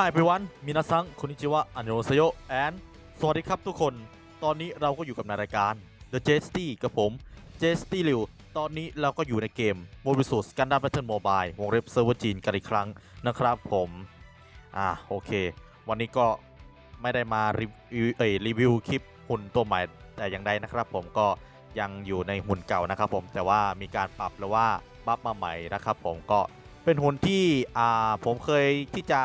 Hi everyone มินาซังคุนิจิวะอันโรเซโยแอนสวัสดีครับทุกคน ตอนนี้เราก็อยู่กับในรายการ The Jesty กับผม j s t ลิวตอนนี้เราก็อยู่ในเกม Mobile Suit Gundam Battle Mobile วงเล็บเซิร์ฟเวอร์จีนกันอีกครั้งนะครับผม อ่าโอเค วันนี้ก็ไม่ได้มารีวิวเอ่ยรีวิวคลิปหุ่นตัวใหม่แต่อย่างใดนะครับผมก็ยังอยู่ในหุ่นเก่านะครับผมแต่ว่ามีการปรับหรือว่าบัฟมาใหม่นะครับผมก็เป็นหุ่นที่อ่าผมเคยที่จะ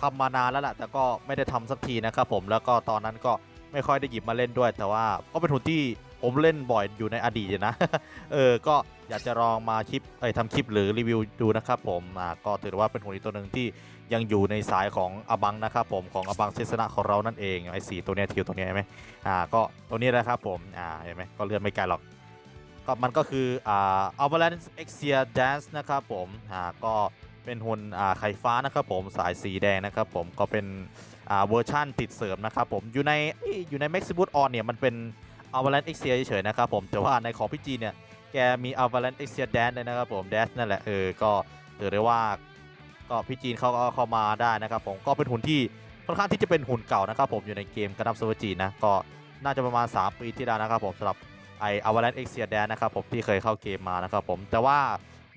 ทำมานานแล้วแหละแต่ก็ไม่ได้ทำสักทีนะครับผมแล้วก็ตอนนั้นก็ไม่ค่อยได้หยิบมาเล่นด้วย แต่ว่าก็เป็นหุ่นที่ผมเล่นบ่อยอยู่ในอดีตนะเออก็อยากจะลองมาคลิปเอ้ยทำคลิปหรือรีวิวดูนะครับผมอ่าก็ถือว่าเป็นหุ่นอีกตัวหนึ่งที่ยังอยู่ในสายของอบังนะครับผมของอบังเซสนะของเรานั่นเองไอ้สีตัวเนี้ยทิวตัวเนี้ยไหมอ่าก็ตัวนี้นะครับผมอ่าเห็นไหมก็เลื่อนไม่ไกลหรอกก็มันก็คืออ่า Avalanche Exia Dance นะครับผมอ่าก็ เป็นหุ่นไข่ฟ้านะครับผมสายสีแดงนะครับผมก็เป็นเวอร์ชั่นติดเสริมนะครับผมอยู่ในอยู่ใน Maxibus On เนี่ยมันเป็น Avalanche Exia เฉยๆนะครับผมแต่ว่าในของพี่จีเนี่ยแกมี Avalanche Exia Dance เลยนะครับผม Dance นั่นแหละเออก็ถือได้ว่าก็พี่จีนเขาก็เข้ามาได้นะครับผมก็เป็นหุ่นที่ค่อนข้างที่จะเป็นหุ่นเก่านะครับผมอยู่ในเกมกระดับเซอร์เวอร์จีนนะก็น่าจะประมาณ 3 ปีที่แล้วนะครับผมสำหรับไออวาเลนเอ็กเซียแดนนะครับผมที่เคยเข้าเกมมานะครับผมแต่ว่า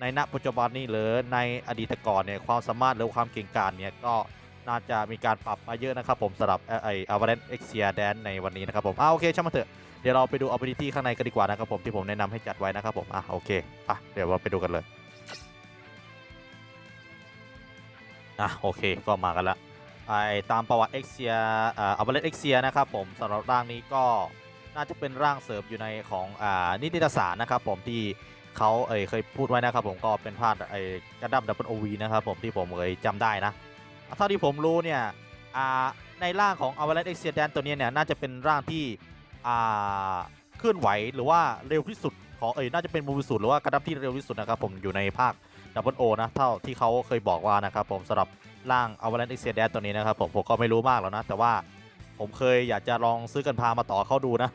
ในณปัจจุบันนี้หรือในอดีตก่อนเนี่ยความสามารถหรือความเก่งกาจเนี่ยก็น่าจะมีการปรับมาเยอะนะครับผมสำหรับไออวาเลนเอ็กเซียแดนในวันนี้นะครับผมอ่าโอเคช่างมันเถอะเดี๋ยวเราไปดู ability ข้างในกันดีกว่านะครับผมที่ผมแนะนำให้จัดไว้นะครับผมอะโอเคอะเดี๋ยวเราไปดูกันเลยอะโอเคก็มากันละไอตามประวัติเอ็กเซียอ่าอัลเบเลตเอ็กเซียนะครับผมสำหรับร่างนี้ก็น่าจะเป็นร่างเสริมอยู่ในของอ่านิติสารนะครับผมที่ เขาเอยเคยพูดไว้นะครับผมก็เป็นภาพไอ้กระดับดับเบิลโอวีนะครับผมที่ผมเคยจำได้นะเท่าที่ผมรู้เนี่ยอ่าในร่างของอัลเบเลตเอ็กเซียแดนตัวนี้เนี่ยน่าจะเป็นร่างที่อ่าเคลื่อนไหวหรือว่าเร็วที่สุดของเอ้ยน่าจะเป็นมูวิสุดหรือว่ากระดับที่เร็วที่สุดนะครับผมอยู่ในภาคดับเบิลโอนะเท่าที่เขาเคยบอกว่านะครับผมสำหรับร่างอเว a ลน c ์ e เ i ียแดนตัวนี้นะครับผมผมก็ไม่รู้มากแล้วนะแต่ว่า ผมเคยอยากจะลองซื้อกันพามาต่อเข้าดูนะ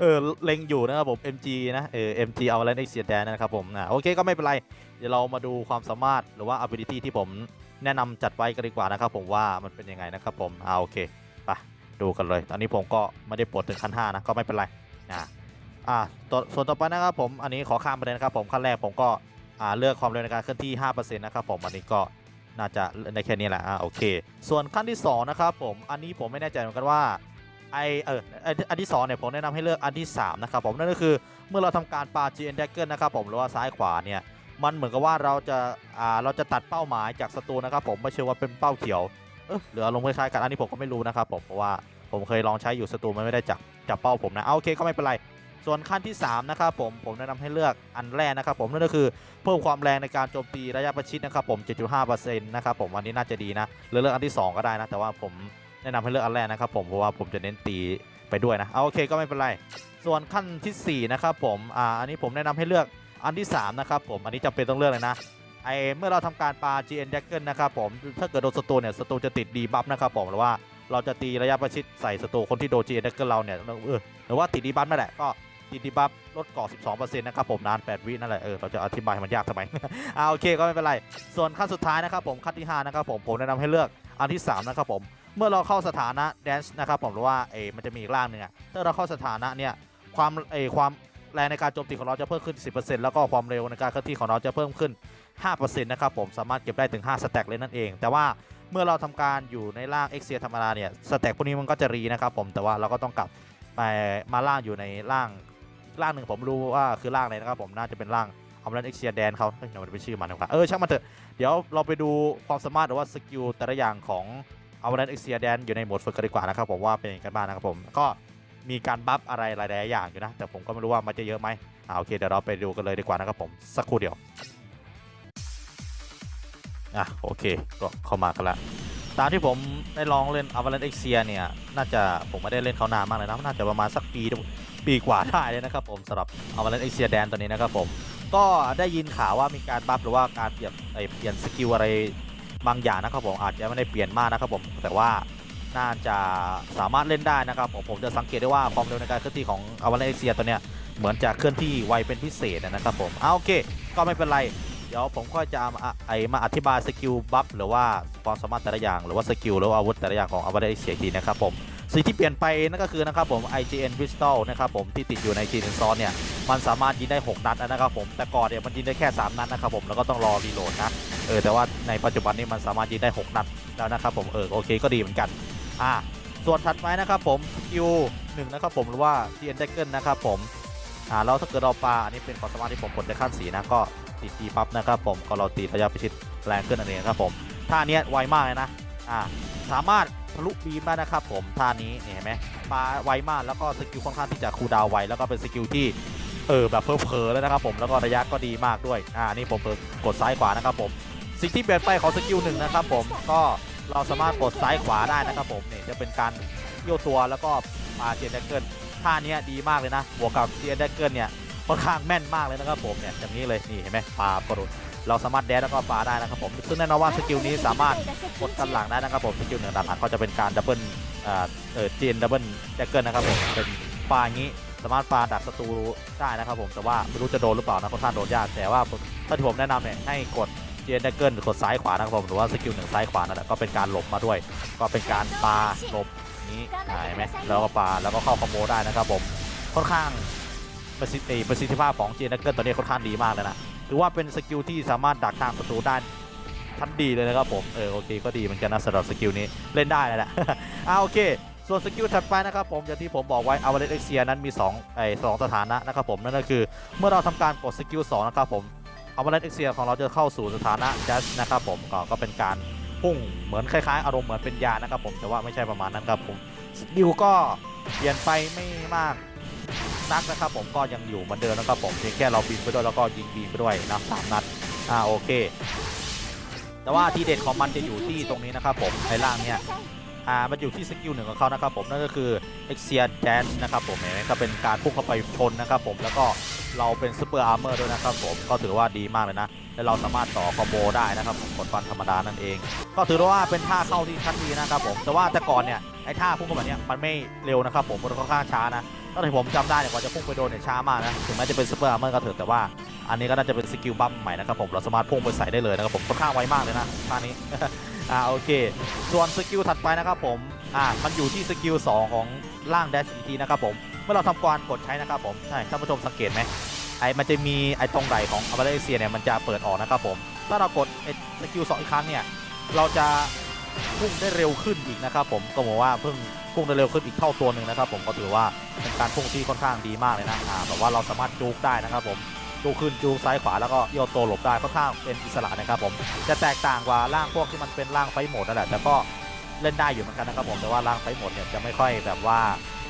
เออเล็งอยู่นะครับผม MG นะ เออ MG เอว a ลน c ์ e เ i ียดนะครับผมอะโอเคก็ไม่เป็นไร เดี๋ยวเรามาดูความสามารถหรือว่า ability ที่ผมแนะนำจัดไว้กันดีกว่านะครับผมว่ามันเป็นยังไงนะครับผมอ่าโอเคไปดูกันเลย ตอนนี้ผมก็ไม่ได้ปลดถึงขั้น5นะก็ไม่เป็นไรอ่าอ่าส่วนต่อไปนะครับผมอันนี้ขอข้ามไปเลยนะครับผมขั้นแรกผมก็อ่าเลือกความเร็วในการเคลื่อนที่ 5%นะครับผมอันนี้ก็ น่าจะได้แค่นี้แหละอ่าโอเค ส่วนขั้นที่2นะครับผมอันนี้ผมไม่แน่ใจเหมือนกันว่าไอเอออันที่2เนี่ยผมแนะนำให้เลือกอันที่3นะครับผมนั่นก็คือเมื่อเราทำการปา GN Dagger นะครับผมหรือว่าซ้ายขวาเนี่ยมันเหมือนกับว่าเราจะอ่าเราจะตัดเป้าหมายจากศัตรูนะครับผมไม่เชื่อว่าเป็นเป้าเขียวเออหรืออารมณ์คล้ายๆกันอันนี้ผมก็ไม่รู้นะครับผมเพราะว่าผมเคยลองใช้อยู่ศัตรูมันไม่ได้จับจับเป้าผมนะเอาโอเคก็ไม่เป็นไร ส่วนขั้นที่ 3 นะครับผมผมแนะนำให้เลือกอันแรกนะครับผมนั่นก็คือเพิ่มความแรงในการโจมตีระยะประชิดนะครับผม 7.5%นะครับผมอันนี้น่าจะดีนะหรือเลือกอันที่ 2 ก็ได้นะ แต่ว่าผมแนะนำให้เลือกอันแรกนะครับผมเพราะว่าผมจะเน้นตีไปด้วยนะเอาโอเคก็ไม่เป็นไร ส่วนขั้นทีสี่4นะครับผมอ่าอันนี้ผมแนะนำให้เลือกอันที่3นะครับผมอันนี้จำเป็นต้องเลือกเลยนะไอเมื่อเราทำการปา GN Dagger นะครับผมถ้าเกิดโดนศัตรูเนี่ยศัตรูจะติดดีบัฟนะครับผมหรือว่าเราจะตีระยะประชิดใส่ศัตรูคนที่โดน GN Dagger เราเนี่ยเออหรือว่าติดดีบัฟนั่นแหละก็ ดีดีบัฟลดเกาะ12%นะครับผมนาน 8 วินั่นแหละเออเราจะอธิบายให้มันยากทำไมอ่าโอเคก็ไม่เป็นไร ส่วนขั้นสุดท้ายนะครับผมขั้นที่5นะครับผมผมแนะนำให้เลือกอันที่ 3 นะครับผมเมื่อเราเข้าสถานะแดนซ์นะครับผมหรือว่าเออมันจะมีอีกร่างหนึ่งอะถ้าเราเข้าสถานะเนี่ยความเออความแรงในการโจมตีของเราจะเพิ่มขึ้น 10%แล้วก็ความเร็วในการเคลื่อนที่ของเราจะเพิ่มขึ้น 5%นะครับผมสามารถเก็บได้ถึง 5 สแต็กเลยนั่นเอง แต่ว่าเมื่อเราทำการอยู่ในร่างเอ็กเซียธรรมดาเนี่ยสแต็กพวกนี้มันก็จะรีนะครับผมแต่ว่าเราก็ต้องกลับไปมาล่างอยู่ในร่าง ร่างหนึ่งผมรู้ว่าคือร่างอะไรนะครับผมน่าจะเป็นร่างอัมรันเอ็กเซียแดนเขาเฮ้ยเดี๋ยวมันเป็นชื่อมันนะครับเออช่างมันเถอะเดี๋ยวเราไปดูความสามารถหรือว่าสกิลแต่ละอย่างของอัมรันเอ็กเซียแดนอยู่ในโหมดฝึกกันดีกว่านะครับผมว่าเป็นยังไงกันบ้างนะครับผมก็มีการบัฟอะไรหลายๆอย่างอยู่นะ แต่ผมก็ไม่รู้ว่ามันจะเยอะไหมอ่าโอเคเดี๋ยวเราไปดูกันเลยดีกว่านะครับผมสักครู่เดียวอะโอเคก็เข้ามากันละตามที่ผมได้ลองเล่น Avalanche Exia เนี่ย น่าจะผมไม่ได้เล่นเขานานมากเลยนะ น่าจะประมาณสักปี ปีกว่าได้เลยนะครับผมสำหรับเอามาเล่นเอเซียแดนตัวนี้นะครับผมก็ได้ยินข่าวว่ามีการบัฟหรือว่าการเปลี่ยนเปลี่ยนสกิลอะไรบางอย่างนะครับผมอาจจะไม่ได้เปลี่ยนมากนะครับผมแต่ว่าน่าจะสามารถเล่นได้นะครับผมผมจะสังเกตได้ว่าความเร็วในการเคลื่อนที่ของอวาเลนเอเซียตัวเนี้ยเหมือนจะเคลื่อนที่ไวเป็นพิเศษนะครับผมเอาโอเค ก็ไม่เป็นไร เดี๋ยวผมก็จะมาไอมาอธิบายสกิลบัฟหรือว่าความสามารถแต่ละอย่างหรือว่าสกิลหรือว่าอาวุธแต่ละอย่างของอวตารเสียทีนะครับผม สิ่งที่เปลี่ยนไปนั่นก็คือนะครับผม IGN Crystal นะครับผมที่ติดอยู่ใน g n s o เนี่ยมันสามารถยิงได้ 6 นัดนะครับผมแต่ก่อนเนี่ยมันยิงได้แค่ 3 นัดนะครับผมแล้วก็ต้องรอรีโหลดนะเออแต่ว่าในปัจจุบันนี้มันสามารถยิงได้ 6 นัดแล้วนะครับผมเออโอเคก็ดีเหมือนกันอ่าส่วนถัดไปนะครับผมสกิลหนึ่งนะครับผมหรือว่า g n d a g g e n นะครับผมอ่าแล้วถ้าเกิดเราปลาอันนี้เป็นความสามารถที่ผมกดในขั้นสีนะก็ตีตีปั๊บนะครับผมก็เราตีระยะประชิดแรงขึ้นนั่นเองครับผมท่าเนี้ยไวมากเลยนะอ่า สามารถทะลุบีมได้นะครับผมท่านี้เห็นไหมปาไวมากแล้วก็สกิลค่อนข้างที่จะคูดาวไวแล้วก็เป็นสกิลที่เออแบบเพอๆแล้วนะครับผมแล้วก็ระยะก็ดีมากด้วยอ่านี่ผมเผลอกดซ้ายขวานะครับผมสิ่งที่เปลี่ยนไปของสกิลหนึ่งนะครับผมก็เราสามารถกดซ้ายขวาได้นะครับผมนี่จะเป็นการโยตัวแล้วก็ปาเจนแดกเกิลท่านี้ดีมากเลยนะบวกกับเจนแดกเกิลเนี่ยค่อนข้างแม่นมากเลยนะครับผมเนี่ยอย่างนี้เลยนี่เห็นไหมปลาประโดุ เราสามารถแดนแล้วก็ปาได้นะครับผมซึ่งแน่นอนว่าสกิลนี้สามารถกดกันหลังได้นะครับผมสกิลหนึ่งดานหลังก็จะเป็นการดับเบิลอ่าเออจีนดับเบิลแจ็คเกิลนะครับผมเป็นปาอย่างนี้สามารถปาดักศัตรูได้นะครับผมแต่ว่าไม่รู้จะโดนหรือเปล่านะค่อนข้างโดนยากแต่ว่าถ้าที่ผมแนะนำเนี่ยให้กดเจนดักเกิลกดซ้ายขวานะครับผมหรือว่าสกิลหนึ่งซ้ายขวานั่นแหละก็เป็นการหลบมาด้วย ก็เป็นการปาหลบนี้อ่าเห็นไหมแล้วก็ปาแล้วก็เข้าคอมโบได้นะครับผมค่อนข้างประสิทธิประสิทธิภาพของเจนดักเกิลตัวนี้ค่อนข้างดีมากเลยนะ ถือว่าเป็นสกิลที่สามารถดักทางศัตรูได้ชั้นดีเลยนะครับผม เออโอเคก็ดีเหมือนกันนะสำหรับสกิลนี้เล่นได้เลยแหละอ่าโอเค ส่วนสกิลถัดไปนะครับผมอย่างที่ผมบอกไว้อาวาเลตเอ็กเซียนั้นมี2ไอ้สองสถานะนะครับผมนั่นก็คือเมื่อเราทำการกดสกิล2นะครับผมอาวาเลตเอ็กเซียของเราจะเข้าสู่สถานะจัสนะครับผมก็ก็เป็นการพุ่งเหมือนคล้ายๆ อารมณ์เหมือนเป็นยานะครับผมแต่ว่าไม่ใช่ประมาณนั้นครับผมสกิลก็เปลี่ยนไปไม่มาก นักนะครับผมก็ยังอยู่เหมือนเดิมนะครับผมเพียงแค่เราบินไปด้วยแล้วก็ยิงบีมไปด้วยนะสามนัดอ่าโอเค แต่ว่าทีเด็ดของมันจะอยู่ที่ตรงนี้นะครับผมในล่างเนี่ยอ่ามันอยู่ที่สกิลหนึ่งของเขานะครับผมนั่นก็คือ e x i a Dance นนะครับผมเห็นไหมก็เป็นการพุ่งเข้าไปชนนะครับผมแล้วก็เราเป็นซูเปอร์อาร์เมอร์ด้วยนะครับผมก็ถือว่าดีมากเลยนะและเราสามารถต่อคอมโบได้นะครับผมกดฟันธรรมดานั่นเอง ก็ถือว่าเป็นท่าเข้าที่ชั้นดีนะครับผมแต่ว่าแต่ก่อนเนี่ยไอ้ท่าพุ่งเข้าแบบเนี้ยมันไม่เร็วนะครับผมมันค่อนข้างช้านะ ตอนที่ผมจำได้เนี่ยกว่าจะพุ่งไปโดนเนี่ยช้ามากนะถึงแม้จะเป็นซูเปอร์อาร์เมอร์ก็เถอะแต่ว่าอันนี้ก็น่าจะเป็นสกิลบัฟใหม่นะครับผมเราสามารถพุ่งไปใส่ได้เลยนะครับผมค่อนข้างไวมากเลยนะท่านี้อ่าโอเค ส่วนสกิลถัดไปนะครับผมอ่ามันอยู่ที่สกิล2ของล่างแดชอีทีนะครับผมเมื่อเราทำการกดใช้นะครับผมใช่ท่านผู้ชมสังเกตไหมไอ้มันจะมีไอ้ตรงไหลของอ v วเ c เซียเนี่ยมันจะเปิดออกนะครับผมถ้าเรากดไอ้สกิล2อีกครั้งเนี่ยเราจะพุ่งได้เร็วขึ้นอีกนะครับผมก็บอกว่าเพิ่ง พุ่งได้เร็วขึ้นอีกเท่าตัวหนึ่งนะครับผมก็ถือว่าเป็นการพุ่งที่ค่อนข้างดีมากเลยนะอ่าแบบว่าเราสามารถจูกได้นะครับผมจูขึ้นจูซ้ายขวาแล้วก็โยนตัวหลบได้ค่อนข้างเป็นอิสระนะครับผมจะแตกต่างกว่าร่างพวกที่มันเป็นร่างไฟโหมดนั่นแหละแต่ก็เล่นได้อยู่เหมือนกันนะครับผมแต่ว่าร่างไฟโหมดเนี่ยจะไม่ค่อยแบบว่า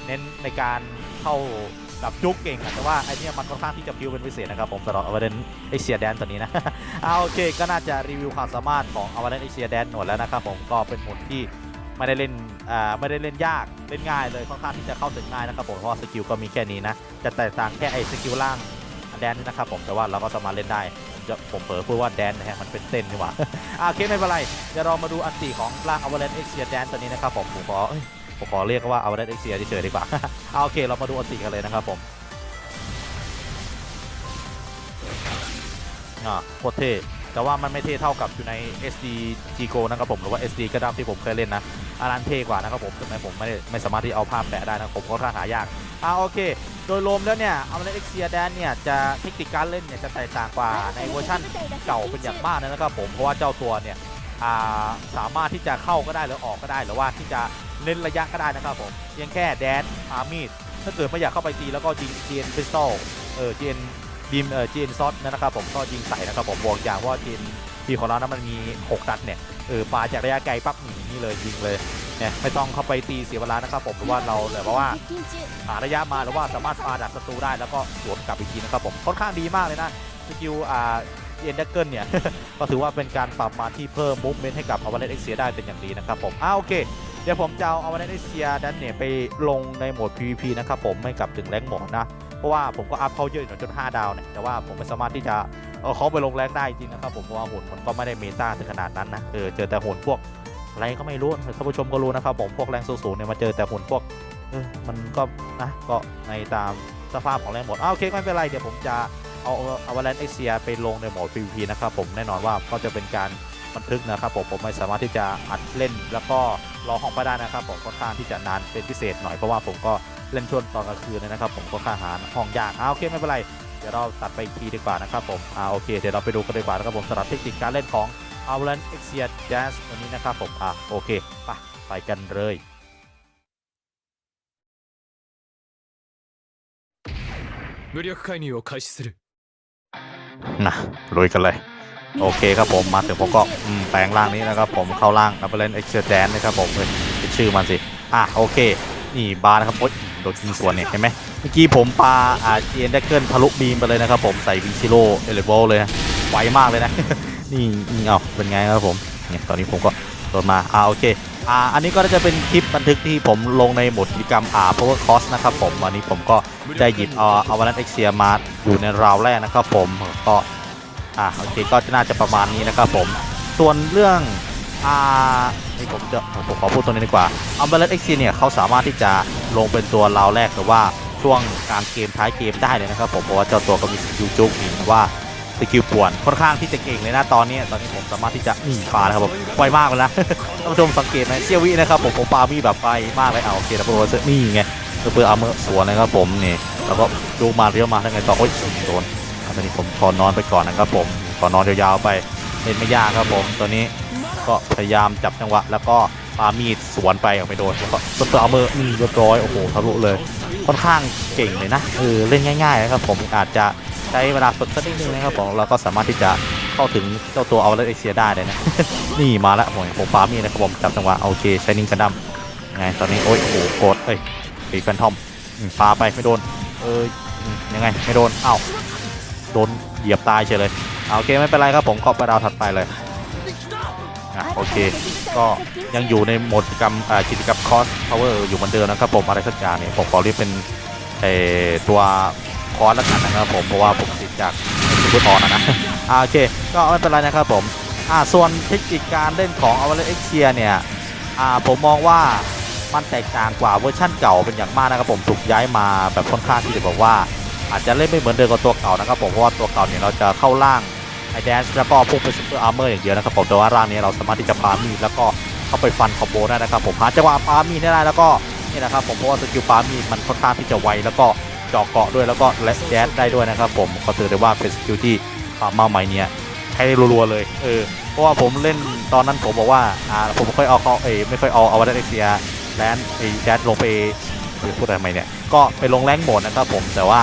เน้นในการเข้ากับจุกเก่งแต่ว่าไอเนี้ยมันค่อนข้างที่จะพิวเป็นพิเศษนะครับผมสำหรับอวเดนเอเชียแดนตัวนี้นะเอาโอเคก็น่าจะรีวิวความสามารถของอวเดนเอเชียแดนหมดแล้วนะครับผมก็เป็นหมุนที่ ไม่ได้เล่นอ่าไม่ได้เล่นยากเล่นง่ายเลยค่อนข้างที่จะเข้าถึงง่ายนะครับผมเพราะสกิลก็มีแค่นี้นะจะแตกต่างแค่ไอ้สกิลล่างแดนนี่นะครับผมแต่ว่าเราก็สามารถเล่นได้ผมจะผมเผลอพูดว่าแดนนะฮะมันเป็นเต้นนี่หว่าอะโอเคไม่เป็นไรเดี๋ยวเรามาดูอันตีของร่างอเวเลนเอ็กเซียแดนตัวนี้นะครับผมผมขอเอ้ยผมขอเรียกว่าอเวเลนเอ็กเซียเฉยๆดีกว่าอะโอเคเรามาดูอันตีกันเลยนะครับผมอ่าโคตรเท่แต่ว่ามันไม่เท่เท่ากับอยู่ใน SD G Go นะครับผมหรือว่า SD กระดับที่ผมเคยเล่นนะ อันนั้นเท่กว่านะครับผมถึงแม้ผมไม่ได้ไม่สามารถที่เอาภาพแปะได้นะผมก็ค่อนข้าหายากอ่าโอเค โดยรวมแล้วเนี่ยเอามาเล่นเอ็กเซียแดนเนี่ยจะเทคนิคการเล่นเนี่ยจะแตกต่างกว่าในเวอร์ชันเก่าเป็นอย่างมากนะครับผมเพราะว่าเจ้าตัวเนี่ยอ่าสามารถที่จะเข้าก็ได้หรือออกก็ได้หรือว่าที่จะเน้นระยะก็ได้นะครับผมเพียงแค่แดนอามีดถ้าเกิดไม่อยากเข้าไปตีแล้วก็ยิงเจียนคริสตัลเออเจียนบีมเออเจียนซอสนะครับผมก็ยิงใส่นะครับผมบอกอย่างว่าเจียนทีของเรานั้นมันมี 6 นัดเนี่ย เออปาจากระยะไกลปั๊บหนีนี่เลยยิงเลยเนี่ยไม่ต้องเข้าไปตีเสียเวลานะครับผมหรือว่าเราเลยเพราะว่าหาระยะมาหรือว่าสามารถปาดักศัตรูได้แล้วก็สวนกลับอีกทีนะครับผมค่อนข้างดีมากเลยนะสกิลอ่าเอ็นดักเกิลเนี่ยก็ถือว่าเป็นการปรับมาที่เพิ่มมูฟเมนต์ให้กับอวาเลนเอ็กเซียได้เป็นอย่างดีนะครับผมอ่าโอเคเดี๋ยวผมจะเอาอวาเลนเอ็กเซียดันเนี่ยไปลงในโหมด PVP นะครับผมไม่กลับถึงแรงหมดนะ เพราะว่าผมก็อัพเขาเยอะอยู่จน5ดาวเนี่ยแต่ว่าผมไม่สามารถที่จะเอาเขาไปลงแรงได้จริงนะครับผมเพราะว่าหุ่นมันก็ไม่ได้เมตาถึงขนาดนั้นนะเออเจอแต่หุ่นพวกอะไรก็ไม่รู้ท่านผู้ชมก็รู้นะครับผมพวกแรงสูงๆเนี่ยมาเจอแต่หุ่นพวกเออมันก็นะก็ในตามสภาพของแรงหมดอ้าวโอเคไม่เป็นไรเดี๋ยวผมจะเอาเอาวาเลนเอเซียไปลงในโหมด PVP นะครับผมแน่นอนว่าก็จะเป็นการบันทึกนะครับผมผมไม่สามารถที่จะอัดเล่น แล้วก็รอห้องไปได้นะครับผมค่อนข้างที่จะนานเป็นพิเศษหน่อยเพราะว่าผมก็ เล่นช่วงตอนกลางคืนเลยนะครับผมก็ค่อนข้างหาห้องยากอ่าโอเคไม่เป็นไร เดี๋ยวเราตัดไปอีกทีดีกว่านะครับผมอ่าโอเคเดี๋ยวเราไปดูกันดีกว่านะครับผมสำหรับเทคนิคการเล่นของ a v a l a n c e x i a Jazz ตัวนี้นะครับผมอ่าโอเคไปไปกันเลย 無力介入を開始する นะลุยกันเลย โอเคครับผมมาถึงผมก็อืมแปลงร่างนี้นะครับผมเข้าร่าง a v a l a n c e x i a Jazz นะครับผมเอ้ยเป็นชื่อมันสิอ่ะโอเค นี่บาร์นะครับโอ๊ยโดนยิงสวนเนี่ยเห็นไหมเมื่อกี้ผมปาอาเจียนแดกเกิลทะลุบีมไปเลยนะครับผมใส่วิชิโร่เอเลเวลเลยนะไวมากเลยนะ นี่นี่เอาเป็นไงครับผมเนี่ยตอนนี้ผมก็โดนมาอ่าโอเคอ่าอันนี้ก็จะเป็นคลิปบันทึกที่ผมลงในหมดกิจกรรมอ่า power cost นะครับผมวันนี้ผมก็ได้หยิบเอาเอาวันนั้นเอ็กเซียมาอยู่ในราวแรกนะครับผมก็อ่าโอเคก็น่าจะประมาณนี้นะครับผมส่วนเรื่อง อ่านี่ผมจะผมขอพูดตรงนี้ดีกว่าอัมเบเลตเอ็กซีเนี่ยเขาสามารถที่จะลงเป็นตัวราวแรกหรือว่าช่วงการเกมท้ายเกมได้เลยนะครับผมเพราะว่าเจ้าตัวก็มีสกิลจุกอีกว่าสกิลป่วนค่อนข้างที่จะเก่งเลยนะตอนนี้ตอนนี้ผมสามารถที่จะนี่ปานะครับผมไวมากเลยนะท่านผู้ชมสังเกตไหมเซียววินะครับผมผมปามีแบบไวมากเลยเอาโอเคแล้วโปรเซอร์นี่ไงเพื่อเอาเมื่อสวนนะครับผมนี่แล้วก็ดูมาเรียวมาทั้งไงต่อโอ้ยโดนอันนี้ผมขอนอนไปก่อนนะครับผมขอนอนยาวๆไปเล่นไม่ยากครับผมตัวนี้ ก็พยายามจับจังหวะ แล้วก็ปามีดสวนไปออกไปโดนแล้วก็เพื่อเอาเมื่อนี่เรียบร้อยโอ้โหทะลุเลยค่อนข้างเก่งเลยนะเออเล่นง่ายๆนะครับผมอาจจะใช้เวลาฝึกสักนิดนึงนะครับผมเราก็สามารถที่จะเข้าถึงเจ้าตัวเอาเลเอเชียได้เลยนะ นี่มาแล้วผมผมปามีนะครับผมจับจังหวะโอเคใช้นิ่งกันดั้มไงตอนนี้โอ้ยโอ้โหโกดเอ้ยตีแฟนทอมปาไปไม่โดนเอ้ยยังไงไม่โดนอ้าวโดนเหยียบตายเฉยเลยอ่าโอเคไม่เป็นไรครับผมก็ไปดาวถัดไปเลย อะโอเค ก็ยังอยู่ในโหมดกิจกรรมอ่ากิจกรรมคอสพาวเวอร์อยู่เหมือนเดิมนะครับผมอะไรสักอย่างเนี่ยผมขอเรียกเป็นเอ่อตัวคอร์สแล้วกันนะครับผมเพราะว่าผมติดจากซูเปอร์ทอนนะนะอ่าโอเค ก็ไม่เป็นไรนะครับผมอ่าส่วนเทคนิคการเล่นของอ v a l a n c e x i a เนี่ยอ่าผมมองว่ามันแตกต่างกว่าเวอร์ชั่นเก่าเป็นอย่างมากนะครับผมถูกย้ายมาแบบค่อนข้างที่จะบอกว่า อาจจะเล่นไม่เหมือนเดิมกับตัวเก่านะครับผมเพราะว่าตัวเก่าเนี่ยเราจะเข้าล่าง ไอแดนซ์แล้วก็พุ่งไปซูเปอร์อาร์เมอร์อย่างเดียวนะครับผมแต่ว่าร่างนี้เราสามารถที่จะปามีแล้วก็เข้าไปฟันคอมโบได้นะครับผมหาจังหวะปามีได้แล้วก็นี่นะครับผมเพราะว่าสกิลปามีมันค่อนข้างที่จะไวแล้วก็เจาะเกาะด้วยแล้วก็และแดนได้ด้วยนะครับผมก็ถือได้ว่าเป็นสกิลที่ปามาใหม่เนี่ยใช้รัวๆเลยเออเพราะว่าผมเล่นตอนนั้นผมบอกว่าอ่าผมไม่ค่อยเอาเขาเอไม่ค่อยเอาเอาวัตเอ็กเซียแลนไอแดนลงไปเฮ้ยพูดอะไรใหม่เนี่ยก็ไปลงแรงโหมดนะครับผมแต่ว่า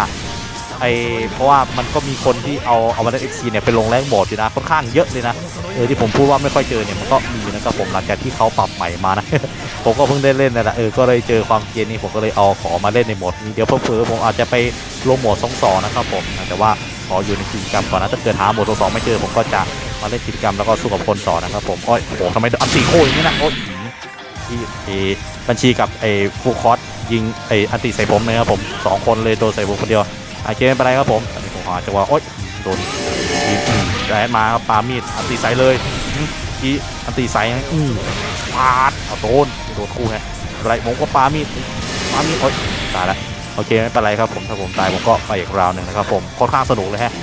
ไอเพราะว่ามันก็มีคนที่เอาเอาวันเอ็กซีเนี่ยไปลงแรงโหมดอยู่นะค่อนข้างเยอะเลยนะเออที่ผมพูดว่าไม่ค่อยเจอเนี่ยมันก็มีนะครับผมหลังจากที่เขาปรับใหม่มานะผมก็เพิ่งได้เล่นนั่นแหละเออก็เลยเจอความเกรียนนี้ผมก็เลยเอาขอมาเล่นในโหมดนี้เดี๋ยวเพิ่มๆผมอาจจะไปลงโหมดสองสองนะครับผมแต่ว่าขออยู่ในกิจกรรมก่อนนะถ้าเกิดหาโหมดสองไม่เจอผมก็จะมาเล่นกิจกรรมแล้วก็สู้กับคนต่อนะครับผมโอ้ยโอ้โหทำไมอันตีโค้อย่างนี้นะโอ้ยที่ไอบัญชีกับไอฟูคอสยิงไออันตีใส่ผมเลยครับผมสองคนเลยโดนใส่ผมคนเดียว โอเคไม่เป็นไรครับผมตอนนี้ผมหาจังหวะโอ๊ยโดนยิงอืมแดมาครับปามีดอันตีใสเลยอีอันตีใสอืมปาดเอาโดนโดนคู่ไงไรผมก็ปามีดปามีดโอ๊ยตายล้วโอเคไม่เป็นไรครับผมถ้าผมตายผมก็ไปอีกราวหนึ่งนะครับผมค่อนข้างสนุกเลยฮะ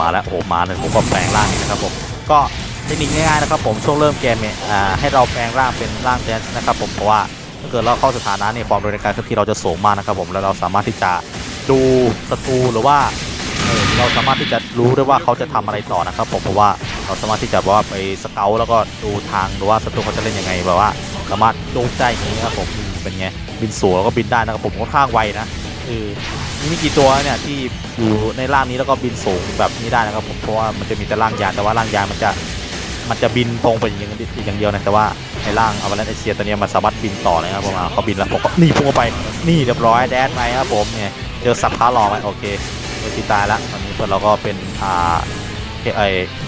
มาแล้วโอ้มาเลยผมก็แปลงร่างนะครับผมก็เทคนิคง่ายๆนะครับผมช่วงเริ่มเกมเนี่ยให้เราแปลงร่างเป็นร่างแดนนะครับผมเพราะว่า ถ้าเกิดเราเข้าสถานะเนี่ยความเร็วในการเคลื่อนที่เราจะสูงมากนะครับผมแล้วเราสามารถที่จะดูศัตรูหรือว่าเเราสามารถที่จะรู้ได้ว่าเขาจะทำอะไรต่อนะครับผมเพราะว่าเราสามารถที่จะว่าไปสเกลแล้วก็ดูทางหรือว่าศัตรูเขาจะเล่นยังไงแบบว่า สามารถโจงใจอย่างนี้นะครับผมเป็นไงบินสูงแล้วก็บินได้นะครับผมค่อนข้างไวนะเออมีไม่กี่ตัวเนี่ยที่อยู่ในร่างนี้แล้วก็บินสูงแบบนี้ได้นะครับผมเพราะว่ามันจะมีแต่ร่างยานแต่ว่าร่างยานมันจะ มันจะบินตรงไปอย่างเดียวอย่างเดียวนะแต่ว่าในร่างอวาเลนเอเชียตัวเนี้ยมันสามารถบินต่อเลยครับผมเขาบินแล้วผมก็นี่พุ่งไปนี่เรียบร้อยแดนไปครับผมเนี่ยเจอสับขาหล่อไหมโอเคเอที่ตายล้วตอนนี้เพื่อนเราก็เป็นอ่าเอไอ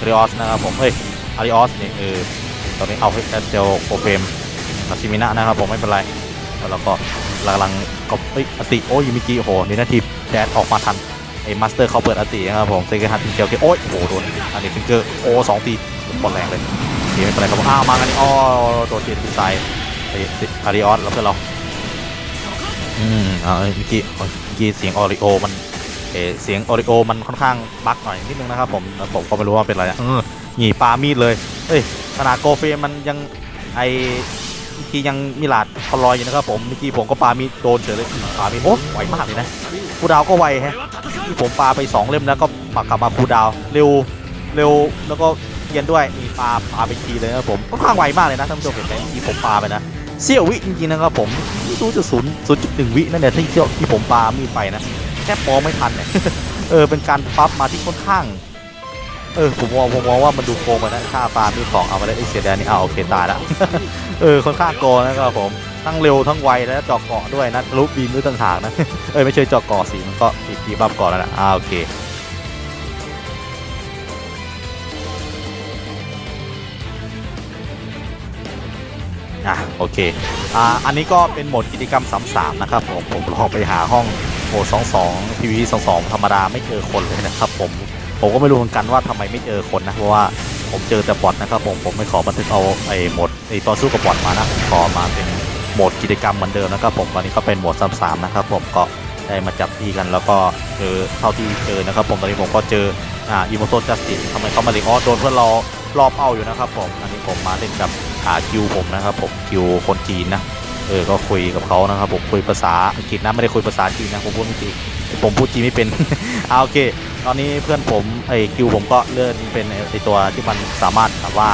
ริออสนะครับผมเอ้ยอาริออสนี่เออตอนนี้เอาให้เจลโปรเฟมนาซิมินะนะครับผมไม่เป็นไรแล้วเราก็กำลังก็เอ้ยอติโอ้ยูมิจิโอ้โหนี่นาทีแดนออกมาทันไอ้มาสเตอร์เขาเปิดอตินะครับผมเซกฮัตเจลเกโอ้ยโอ้โหโดนอันนี้ฟิงเกอร์โอ้สองที บอลแรงเลยทีไม่เป็นไรครับผมอ้าวมากันอ้อโดนทีที่ซ้ายไอ้อาริออสแล้วเพื่อนเราอืมอ่าเมื่อกี้เมื่อกี้เสียงออริโอมันเออเสียงโอริโอมันค่อนข้างบั๊กหน่อยนิดนึงนะครับผมแล้วผมก็ไม่รู้ว่าเป็นอะไรนะเออหนีปลามีดเลยเอ้ยขนาดโกเฟรมมันยังไอเมื่อกี้ยังมีหลาดคอลอยอยู่นะครับผมเมื่อกี้ผมก็ปามีดโดนเฉยเลยอืมปามีดโอ้ไวมากเลยนะคูดาวก็ไวแฮะที่ผมปาไปสองเล่มแล้วก็ปากกลับมาคูดาวเร็วเร็วแล้วก็ียนด้วยนี่ปาปลาไปทีเลยนะครับผมค่อนข้างไวมากเลยนะท่านผู้ชมเห็นไหมที่ผมปลาไปนะเสี้ยววิจริงๆนะครับผมศูนย์จุดศูนย์ศูนย์จุดหนึ่งวินั่นแหละที่เที่ยวที่ผมปลามีไปนะแค่มอไม่ทันเนี่ยเออเป็นการปั๊บมาที่ค่อนข้างเออผมมองผมมองว่ามันดูโกงไปนะค่าปลามีดของเอามาได้ไอเสียแดนนี่เอาโอเคตายละเออค่อนข้างโกงนะครับผมทั้งเร็วทั้งไวและจาะเกาะด้วยนะทะลุบีมด้วยต่างหากนะเอ้ยไม่ใช่จาะเกาะสิมันก็ติดทีบัฟก่อนแล้วนะอ่าโอเค โอเค อ่า อันนี้ก็เป็นโหมดกิจกรรม33นะครับผม ผมลองไปหาห้องโหมด22 PVP 22 ธรรมดาไม่เจอคนเลยนะครับผม ผมก็ไม่รู้เหมือนกันว่าทำไมไม่เจอคนนะ เพราะว่าผมเจอแต่บอทนะครับผม ผมไม่ขอบันทึกเอาไอ้โหมดไอ้ตอนสู้กับบอทมานะ ผมขอมาเป็นโหมดกิจกรรมเหมือนเดิมนะครับผมตอนนี้ก็เป็นโหมด33นะครับผม ก็ได้มาจับที่กันแล้วก็เจอเท่าที่เจอนะครับผมตอนนี้ผมก็เจออ่าอีโมโตจัสติทำไมเขามาเลยอ๋อโดนเพื่อนเรารอบเอาอยู่นะครับผม อันนี้ผมมาเล่นกับ หาคิวผมนะครับผมคิวคนจีนนะเออก็คุยกับเขานะครับผมคุยภาษาอังกฤษนะไม่ได้คุยภาษาจีนนะผมพูดไม่จีนผมพูดจีนไม่เป็นอ่าโอเค ตอนนี้เพื่อนผมไอ้คิวผมก็เลื่อนเป็นไอตัวที่มันสามารถแบบว่า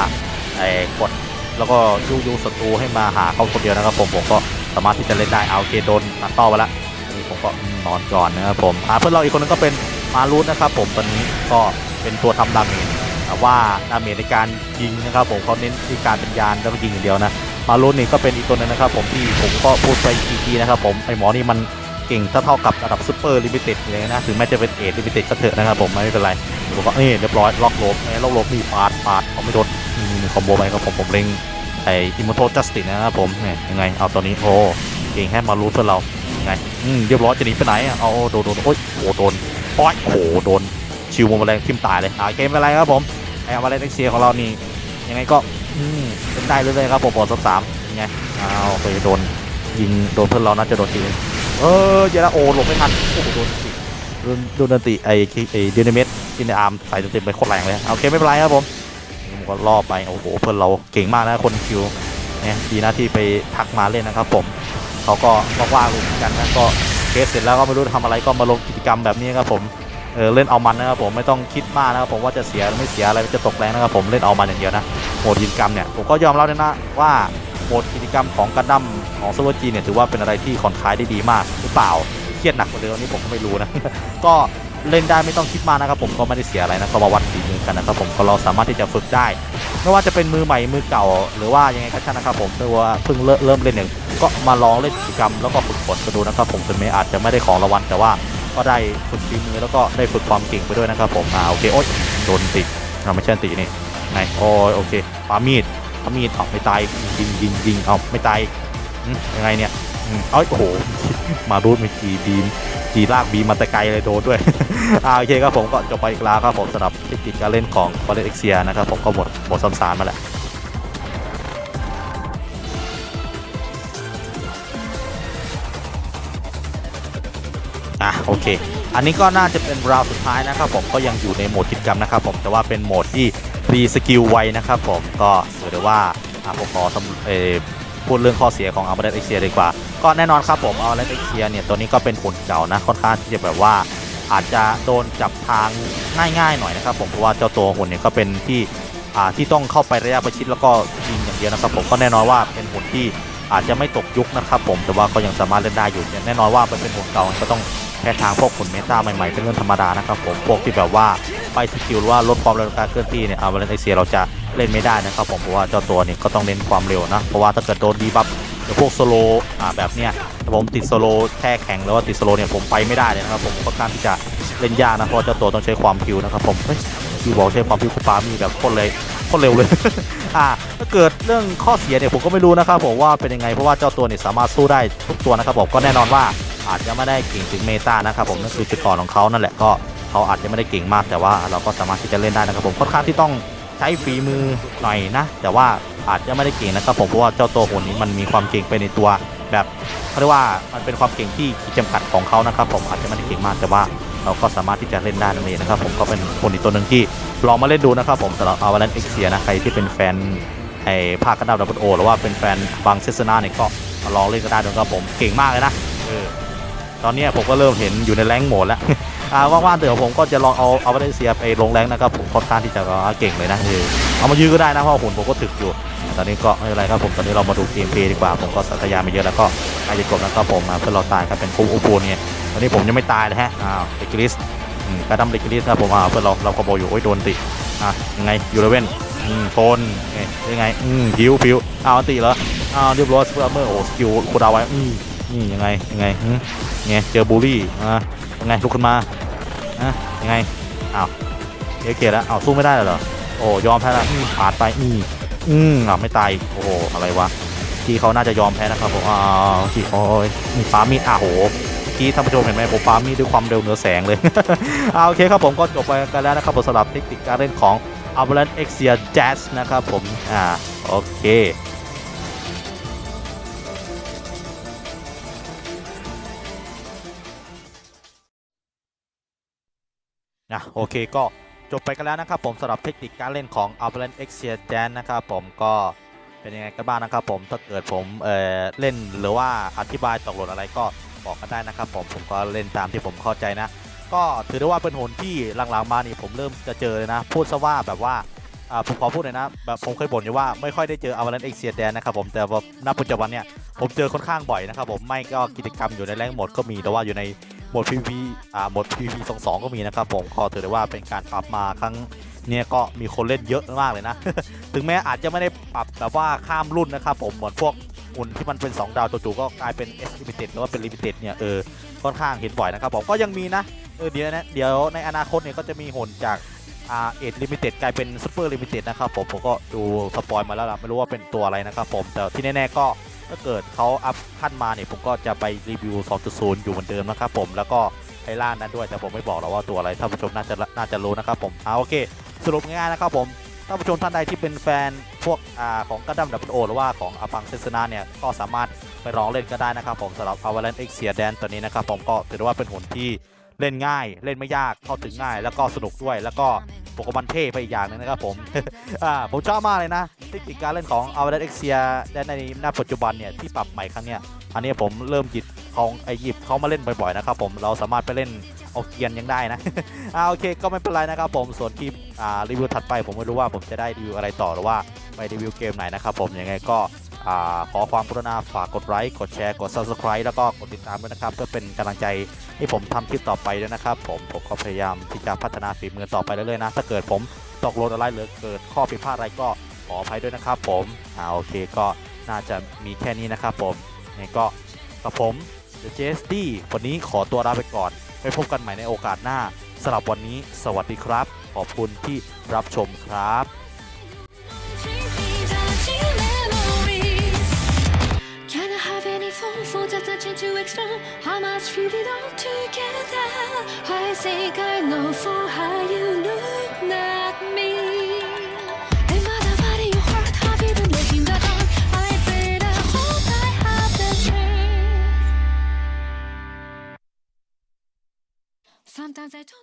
ไอ้กดแล้วก็ยุยุศัตรูให้มาหาเขาคนเดียวนะครับผมผมก็สามารถที่จะเล่นได้เอาโอเคโดนตัดต่อไปละนนี้ผมก็นอนก่อนนะครับผมอ่าเพื่อนเราอีกคนนึงก็เป็นมารูทนะครับผมตอนนี้ก็เป็นตัวทำดาเมจ ว่าดาเมจในการยิงนะครับผมเขาเน้นที่การเป็นยานแล้วก็ยิงอย่างเดียวนะมารุนนี่ก็เป็นอีกตัวหนึงนะครับผมที่ผมก็พูดไปอีกทีนะครับผมไอหมอนี่มันเก่งเท่ากับระดับซูเปอร์ลิมิเต็ดเลยนะถึงแม้จะเป็นเอทลิมิเต็ดก็เถอะนะครับผมไม่เป็นไรผมก็นี่เรียบร้อยล็อกโลบไอ้ล็อกโลบนี่ปาดปาดเอาไม่โดนคอมโบไปครับผมผมเล็งไออิมโมโตจัสตินนะครับผมเนี่ยยังไงเอาตัวนี้โอ้เก่งแค่มารู้เพื่อเรายังไงอืมเรียบร้อยจะหนีไปไหนอะเอาโดนโดนโอ้ยโอ้โดนโอ้ยโอ้โหโดนชิวโมแมลงทิ่มตายเลยอ่าเกมเป็นไรครับผม ไอ้อวาเลนเอ็กเซียของเรานี่ยังไงก็อืมเป็นได้เรื่อยๆครับผมบอลสักสามยังไงอ้าวไปโดนยิงโดนเพื่อนเราน่าจะโดนทีเออเยละโอหลบไม่ทันโอ้โหโดนติโดนโดนันติไอ้คิไอ้เดนเมสกินในอาร์มใส่เต็มไปโคตรแรงเลยโอเคไม่เป็นไรครับผมผมก็ล่อไปโอ้โหเพื่อนเราเก่งมากนะคนคิวเนี่ยดีนะที่ไปทักมาเล่นนะครับผมเขาก็ว่างๆเหมือนกันนะก็เคสเสร็จแล้วก็ไม่รู้ทำอะไรก็มาลงกิจกรรมแบบนี้ครับผม เออเล่นเอามันนะครับผมไม่ต้องคิดมากนะครับผมว่าจะเสียหรือไม่เสียอะไรจะตกแรงนะครับผมเล่นเอามันอย่างเดียวนะโหมดกิจกรรมเนี่ยผมก็ยอมรับเลยนะว่าโหมดกิจกรรมของกันดั้มของซอร์เวอร์จีเนี่ยถือว่าเป็นอะไรที่คอนคลายได้ดีมากหรือเปล่าเครียดหนักกว่าเดิมอันนี้ผมก็ไม่รู้นะก็เล่นได้ไม่ต้องคิดมากนะครับผมก็ไม่ได้เสียอะไรนะก็มาวัดฝีมือกันนะครับผมก็เราสามารถที่จะฝึกได้ไม่ว่าจะเป็นมือใหม่มือเก่า หรือว่ายังไงก็ช่างนะครับผมไม่ว่าเพิ่งเริ่มเล่นเนี่ยก็มาลองเล่นกิจกรรมแล้วก็ฝึกฝนกันดูนะครับผมถึงแม้อาจจะไม่ได้ของรางวัลแต่ว่า ก็ได้ฝึกฝีมือแล้วก็ได้ฝึกความเก่งไปด้วยนะครับผมอ่าโอเคโอ๊ยโดนติเราไม่ใช่ตินี่ไงโอ้ยโอเคปามีดปามีดเอาไม่ตายยิงยิงยิงเอาไม่ตายยังไงเนี่ยอืมเอ้ยโอ้โหมารูดเมื่อกี้บีมจีลากบีมาแต่ไกลเลยโดนด้วยอ่าโอเคครับผมก็จบไปอีกแล้วครับผมสำหรับเทคนิคการเล่นของบอลเลเอ็กเซียนะครับผมก็หมดหมดซ้ำซานมาแล้ว โอเค อันนี้ก็น่าจะเป็นราวสุดท้ายนะครับผมก็ยังอยู่ในโหมดกิจกรรมนะครับผมแต่ว่าเป็นโหมดที่รีสกิลไวนะครับผมก็ถือได้ว่าอะผมขอสำเอ่อพูดเรื่องข้อเสียของอัลเบรตเอ็กเซียดีกว่า ก็แน่นอนครับผมอัลเบรตเอ็กเซียเนี่ยตัวนี้ก็เป็นหุ่นเก่านะค่อนข้างที่จะแบบว่าอาจจะโดนจับทางง่ายๆหน่อยนะครับผมเพราะว่าเจ้าตัวหุ่นเนี่ยก็เป็นที่อ่าที่ต้องเข้าไประยะประชิดแล้วก็ยิงอย่างเดียวนะครับผมก็แน่นอนว่าเป็นหุ่นที่ อาจจะไม่ตกยุคนะครับผมแต่ว่าก็ยังสามารถเล่นได้อยู่แน่นอนว่ามันเป็นหุ่นเก่าก็ต้องแค่ทางพวกผลเมตาใหม่ๆเป็นเรื่องธรรมดานะครับผมพวกที่แบบว่าไปสกิลว่าลดความเร็วการเคลื่อนที่เนี่ยเอาเวลนไอเซียเราจะเล่นไม่ได้นะครับผมเพราะว่าเจ้าตัวเนี่ยก็ต้องเน้นความเร็วนะเพราะว่าถ้าเกิดโดนดีบัฟหรือพวกโซโลอ่าแบบเนี้ยผมติดโซโลแค่แข็งหรือว่าติดโซโลเนี่ยผมไปไม่ได้เลยนะครับผมค่อนข้างที่จะเล่นยากนะเพราะเจ้าตัวต้องใช้ความคิวนะครับผมเฮ้ยคิวบอกใช้ความคิวคูปามีแบบโคตรเลย คตรเร็วเลย อ่าถ้าเกิดเรื่องข้อเสียเนี่ยผมก็ไม่รู้นะครับผมว่าเป็นยังไงเพราะว่าเจ้าตัวเนี่ยสามารถสู้ได้ทุกตัวนะครับผมก็แน่นอนว่าอาจจะไม่ได้เก่งถึงเมตานะครับผมนั่นคือจุดอ่อนของเขานั่นแหละก็เขาอาจจะไม่ได้เก่งมากแต่ว่าเราก็สามารถที่จะเล่นได้นะครับผมค่อนข้างที่ต้องใช้ฝีมือหน่อยนะ แต่ว่าอาจจะไม่ได้เก่งนะครับผมเพราะว่าเจ้าตัวหุ่นนี้มันมีความเก่งไปในตัว แบบเขาเรียกว่ามันเป็นความเก่งที่ขีดจำกัดของเขานะครับผมอาจจะไม่ได้เก่งมากแต่ว่าเราก็สามารถที่จะเล่นได้นั่นเองนะครับผมก็เป็นคนอีกตัวหนึ่งที่ ลองมาเล่นดูนะครับผมสำหรับอวาเลนเอ็กเซียนะใครที่เป็นแฟนไอ้ภาคกันดับดับเบิลโอหรือว่าเป็นแฟนบางเซสนาเนี่ยก็มาลองเล่นก็ได้ด้วยครับผมเก่งมากเลยนะเออตอนเนี้ยผมก็เริ่มเห็นอยู่ในแรงค์โหมดแล้วอ่าว่างๆเดี๋ยวผมก็จะลองเอาเอาไปเซียไปลงแรงค์นะครับผมค่อนข้างที่จะเก่งเลยนะเออเอามายื้อก็ได้นะเพราะหุ่นผมก็ถึกอยู่ตอนนี้ก็ไม่เป็นไรครับผมตอนนี้เรามาดูเกมเพลย์ดีกว่าผมก็สัตยามาเยอะแล้วก็ใกล้จะจบแล้วก็ผมมาเพื่อเราตายครับเป็นคุ้มอุปูนเนี่ยตอนนี้ผมยังไม่ตายเลยฮะอ้าวเดกิลิสอืม กระดำเดกิลิสครับผมอ้าวเพื่อนเราเราขโมยอยู่โอ้ยโดนติอะยังไงยูเรเว่นอืมโทนเอ้ยยังไงอืมผิวผิวอ้าวติเหรออ้าวเรียบร้อยสเปอร์เมอร์โอ้สกิลคูดาวไว้อืมนี่ยังไงยังไงอืมไงเจอบูลลี่อะยังไงลุกขึ้นมาอะยังไงอ้าวเอเคแล้วอ้าวสู้ไม่ได้เหรอโอ้ยอมแพ้แล้วอืมปาดไปอืมอืมอะไม่ตายโอ้โหอะไรวะที่เขาน่าจะยอมแพ้นะครับผมอ้าวที่โอ้ยมีปามีดอะโห กี้ท่านผู้ชมเห็นไหมผมปามีดด้วยความเร็วเหนือแสงเลยเอาโอเคครับผมก็จบไปกันแล้วนะครับผมสำหรับเทคนิคการเล่นของ a v a l a n c e Exia Jazz นะครับผมอ่าโอเคนะโอเคก็จบไปกันแล้วนะครับผมสำหรับเทคนิคการเล่นของ Avalanche Exia Dan นะครับผมก็เป็นยังไงกันบ้างนะครับผมถ้าเกิดผมเออเล่นหรือว่าอธิบายตกหล่นอะไรก็ บอกกันได้นะครับผมผมก็เล่นตามที่ผมเข้าใจนะ ก็ถือได้ว่าเป็นหนที่หลังๆมานี่ผมเริ่มจะเจอเลยนะ พูดซะว่าแบบว่าผมขอพูดเลยนะแบบผมเคยบ่นอยู่ว่าไม่ค่อยได้เจอ Avalanche Exia Dan นะครับผมแต่ว่าณปัจจุบันเนี่ยผมเจอค่อนข้างบ่อยนะครับผมไม่ก็กิจกรรมอยู่ในแรงโหมดก็มีแต่ว่าอยู่ในโหมด PVP อ่าโหมด PVP 22ก็มีนะครับผมก็ถือได้ว่าเป็นการปรับมาครั้งเนี้ยก็มีคนเล่นเยอะมากเลยนะ ถึงแม้อาจจะไม่ได้ปรับแบบว่าข้ามรุ่นนะครับผมเหมือนพวก หุ่นที่มันเป็น 2 ดาวจู่ๆก็กลายเป็น S Limited หรือว่าเป็น Limited เนี่ยเออค่อนข้างเห็นบ่อยนะครับผมก็ยังมีนะเออเดี๋ยวนะเดี๋ยวในอนาคตเนี่ยก็จะมีหุ่นจากอ่าเอ็ดลิมิเต็ดกลายเป็นซูเปอร์ลิมิเต็ดนะครับผมผมก็ดูสปอยมาแล้วล่ะไม่รู้ว่าเป็นตัวอะไรนะครับผมแต่ที่แน่ๆก็ถ้าเกิดเขาอัพขั้นมาเนี่ยผมก็จะไปรีวิว 2.0 อยู่เหมือนเดิมนะครับผมแล้วก็ไอล่านั้นด้วยแต่ผมไม่บอกหรอกว่าตัวอะไรท่านผู้ชมน่าจะน่าจะรู้นะครับผมเอาโอเค สรุปง่ายๆนะครับผม ท่านผู้ชมท่านใดที่เป็นแฟนพวกอ่าของกัดดัมดับโอหรือว่าของอปังเซสนาเนี่ยก็สามารถไปลองเล่นก็ได้นะครับผมสำหรับอาวาเลนเอ็กเซียแดนตัวนี้นะครับผมก็ถือว่าเป็นหุ่นที่ เล่นง่ายเล่นไม่ยากเข้าถึงง่าย แล้วก็สนุกด้วย แล้วก็โปเกมอนเท่ไปอีกอย่างหนึงนะครับผมอ่าผมชอบมากเลยนะเทคนิคการเล่นของ a v a l a n c e X เซียแดนในหน้าปัจจุบันเนี่ยที่ปรับใหม่ครั้งเนี้ยอันนี้ผมเริ่มหยิบของไอหยิบเขามาเล่นบ่อยๆนะครับผมเราสามารถไปเล่นเอเกียนยังได้นะอ่าโอเคก็ไม่เป็นไรนะครับผมส่วนคลิปอ่ารีวิวถัดไปผมไม่รู้ว่าผมจะได้รีวิวอะไรต่อหรือว่าไปรีวิวเกมไหนนะครับผมยังไงก็ ขอความกรุณาฝากกดไลค์กดแชร์กด subscribe แล้วก็กดติดตามด้วยนะครับเพื่อเป็นกำลังใจให้ผมทำคลิปต่อไปด้วยนะครับ ผมผมก็พยายามที่จะพัฒนาฝีมือต่อไปเรื่อยๆนะ ถ้าเกิดผมตกหล่นอะไรหรือเกิดข้อผิดพลาดอะไรก็ขออภัยด้วยนะครับ ผมอ่าโอเคก็น่าจะมีแค่นี้นะครับ ผมยังไงก็กับผม The JSD วันนี้ขอตัวลาไปก่อนไปพบกันใหม่ในโอกาสหน้าสำหรับวันนี้ สวัสดีครับ ขอบคุณที่รับชมครับ to extra 話し振りの together はい世界の for how you look at me 3単線と